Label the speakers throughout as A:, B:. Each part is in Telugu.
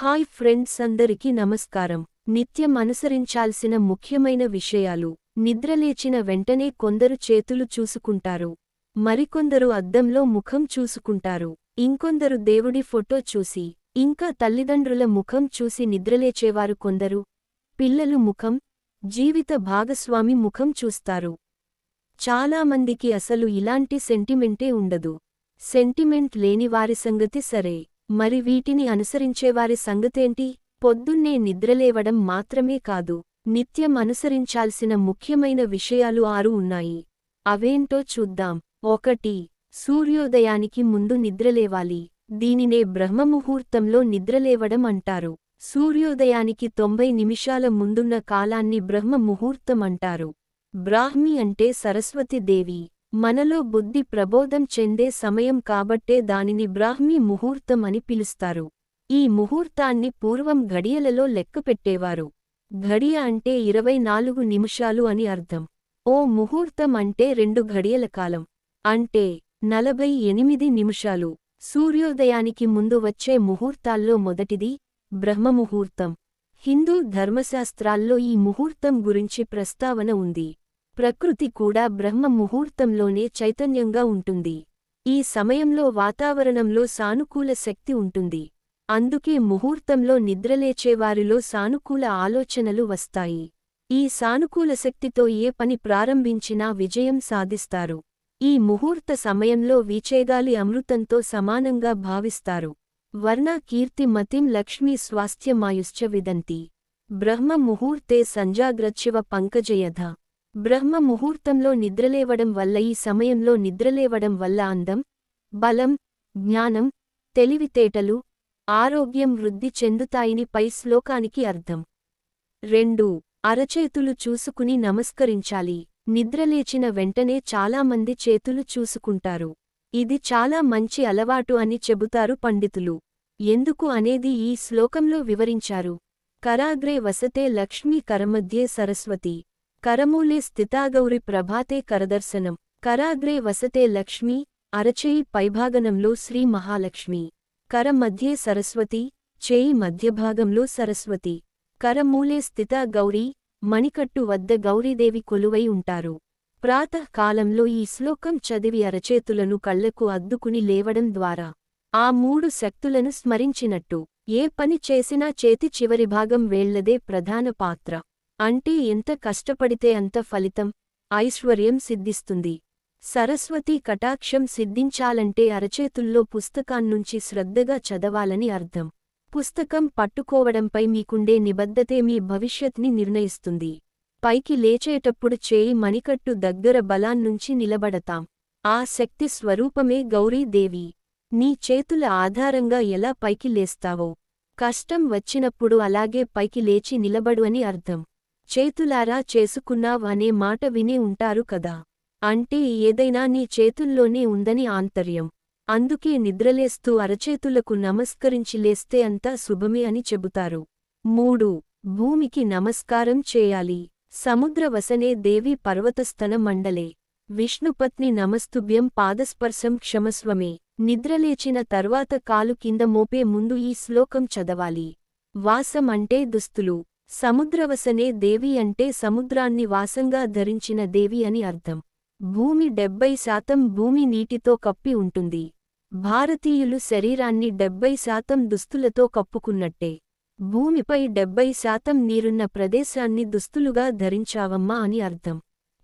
A: హాయ్ ఫ్రెండ్స్ అందరికీ నమస్కారం. నిత్యం అనుసరించాల్సిన ముఖ్యమైన విషయాలు. నిద్రలేచిన వెంటనే కొందరు చేతులు చూసుకుంటారు. మరికొందరు అద్దంలో ముఖం చూసుకుంటారు. ఇంకొందరు దేవుడి ఫోటో చూసి ఇంకా తల్లిదండ్రుల ముఖం చూసి నిద్రలేచేవారు కొందరు. పిల్లలు ముఖం జీవిత భాగస్వామి ముఖం చూస్తారు. చాలామందికి అసలు ఇలాంటి సెంటిమెంటే ఉండదు. సెంటిమెంట్ లేని వారి సంగతి సరే. మరి వీటిని అనుసరించేవారి సంగతేంటి? పొద్దున్నే నిద్రలేవడం మాత్రమే కాదు నిత్యం అనుసరించాల్సిన ముఖ్యమైన విషయాలు ఆరు ఉన్నాయి. అవేంటో చూద్దాం. ఒకటి సూర్యోదయానికి ముందు నిద్రలేవాలి. దీనినే బ్రహ్మముహూర్తంలో నిద్రలేవడం అంటారు. సూర్యోదయానికి తొంభై నిమిషాల ముందున్న కాలాన్ని బ్రహ్మ ముహూర్తం అంటారు. బ్రాహ్మి అంటే సరస్వతి దేవి. మనలో బుద్ధి ప్రబోధం చెందే సమయం కాబట్టే దానిని బ్రాహ్మీ ముహూర్తం అని పిలుస్తారు. ఈ ముహూర్తాన్ని పూర్వం ఘడియలలో లెక్కపెట్టేవారు. ఘడియ అంటే ఇరవై నాలుగు నిమిషాలు అని అర్థం. ఓ ముహూర్తం అంటే రెండు ఘడియల కాలం. అంటే నలభై ఎనిమిది నిమిషాలు. సూర్యోదయానికి ముందు వచ్చే ముహూర్తాల్లో మొదటిది బ్రహ్మముహూర్తం. హిందూ ధర్మశాస్త్రాల్లో ఈ ముహూర్తం గురించి ప్రస్తావన ఉంది. ప్రకృతి కూడా బ్రహ్మ ముహూర్తంలోనే చైతన్యంగా ఉంటుంది. ఈ సమయంలో వాతావరణంలో సానుకూల శక్తి ఉంటుంది. అందుకే ముహూర్తంలో నిద్రలేచేవారిలో సానుకూల ఆలోచనలు వస్తాయి. ఈ సానుకూల శక్తితో ఏ పని ప్రారంభించినా విజయం సాధిస్తారు. ఈ ముహూర్త సమయంలో వీచేగాలి అమృతంతో సమానంగా భావిస్తారు. వర్ణ కీర్తి మతిం లక్ష్మీ స్వాస్థ్యమాయుశ్చ విదంతి. బ్రహ్మ ముహూర్తే సంజాగ్రచ్చివ పంకజయధ. బ్రహ్మ ముహూర్తంలో నిద్రలేవడం వల్ల ఈ సమయంలో నిద్రలేవడం వల్ల అందం బలం జ్ఞానం తెలివితేటలు ఆరోగ్యం వృద్ధి చెందుతాయని పై శ్లోకానికి అర్థం. రెండు. అరచేతులు చూసుకుని నమస్కరించాలి. నిద్రలేచిన వెంటనే చాలామంది చేతులు చూసుకుంటారు. ఇది చాలా మంచి అలవాటు అని చెబుతారు పండితులు. ఎందుకు అనేది ఈ శ్లోకంలో వివరించారు. కరాగ్రే వసతే లక్ష్మీ కరమధ్యే సరస్వతి. కరమూలే స్థితాగౌరి ప్రభాతే కరదర్శనం. కరాగ్రే వసతే లక్ష్మీ అరచేయి పైభాగనంలో శ్రీ మహాలక్ష్మి. కర మధ్యే సరస్వతి చేయి మధ్యభాగంలో సరస్వతి. కరమూలే స్థిత గౌరీ మణికట్టు వద్ద గౌరీదేవి కొలువై ఉంటారు. ప్రాతకాలంలో ఈ శ్లోకం చదివి అరచేతులను కళ్ళకు అద్దుకుని లేవడం ద్వారా ఆ మూడు శక్తులను స్మరించినట్టు. ఏ పని చేసినా చేతి చివరి భాగం వేళ్ళదే ప్రధాన పాత్ర. అంటే ఎంత కష్టపడితే అంత ఫలితం ఐశ్వర్యం సిద్ధిస్తుంది. సరస్వతీ కటాక్షం సిద్ధించాలంటే అరచేతుల్లో పుస్తకాన్నుంచి శ్రద్ధగా చదవాలని అర్థం. పుస్తకం పట్టుకోవడంపై మీకుండే నిబద్ధతే మీ భవిష్యత్ని నిర్ణయిస్తుంది. పైకి లేచేటప్పుడు చేయి మణికట్టు దగ్గర బలాన్నుంచి నిలబడతాం. ఆ శక్తి స్వరూపమే గౌరీదేవి నీ చేతుల ఆధారంగా ఎలా పైకి లేస్తావో. కష్టం వచ్చినప్పుడు అలాగే పైకి లేచి నిలబడు అని అర్థం. చేతులారా చేసుకున్నావ్ అనే మాట వినే ఉంటారు కదా. అంటే ఏదైనా నీ చేతుల్లోనే ఉందని ఆంతర్యం. అందుకే నిద్రలేస్తూ అరచేతులకు నమస్కరించి లేస్తే అంతా శుభమే అని చెబుతారు. మూడు భూమికి నమస్కారం చేయాలి. సముద్రవసనే దేవి పర్వతస్థన మండలే. విష్ణుపత్ని నమస్తుభ్యం పాదస్పర్శం క్షమస్వమే. నిద్రలేచిన తర్వాత కాలు కింద మోపే ముందు ఈ శ్లోకం చదవాలి. వాసం అంటే దుస్తులు. సముద్రవసనే దేవి అంటే సముద్రాన్ని వాసంగా ధరించిన దేవి అని అర్థం. భూమి డెబ్బై శాతం భూమి నీటితో కప్పి ఉంటుంది. భారతీయులు శరీరాన్ని డెబ్బై శాతం దుస్తులతో కప్పుకున్నట్టే. భూమిపై డెబ్బై శాతం నీరున్న ప్రదేశాన్ని దుస్తులుగా ధరించావమ్మా అని అర్థం.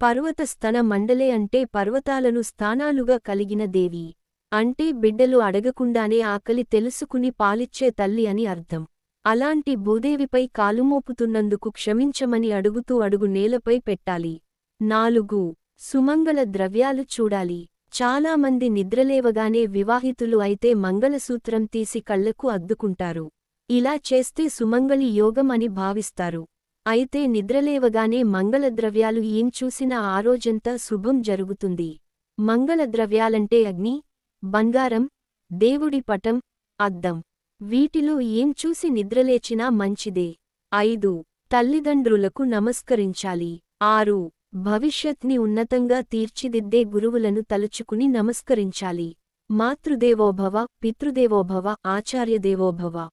A: పర్వత స్థన మండలే అంటే పర్వతాలను స్థానాలుగా కలిగిన దేవి. అంటే బిడ్డలు అడగకుండానే ఆకలి తెలుసుకుని పాలిచ్చే తల్లి అని అర్థం. అలాంటి భూదేవిపై కాలుమోపుతున్నందుకు క్షమించమని అడుగుతూ అడుగు నేలపై పెట్టాలి. నాలుగు. సుమంగళ ద్రవ్యాలు చూడాలి. చాలామంది నిద్రలేవగానే వివాహితులు అయితే మంగళసూత్రం తీసి కళ్ళకు అద్దుకుంటారు. ఇలా చేస్తే సుమంగళి యోగం అని భావిస్తారు. అయితే నిద్రలేవగానే మంగళద్రవ్యాలు ఏం చూసినా ఆ రోజంతా శుభం జరుగుతుంది. మంగళద్రవ్యాలంటే అగ్ని బంగారం దేవుడి పటం అద్దం. వీటిలో ఏం చూసి నిద్రలేచినా మంచిదే. ఐదు. తల్లిదండ్రులకు నమస్కరించాలి. ఆరు. భవిష్యత్ని ఉన్నతంగా తీర్చిదిద్దే గురువులను తలుచుకుని నమస్కరించాలి. మాతృదేవోభవ పితృదేవోభవ ఆచార్యదేవోభవ.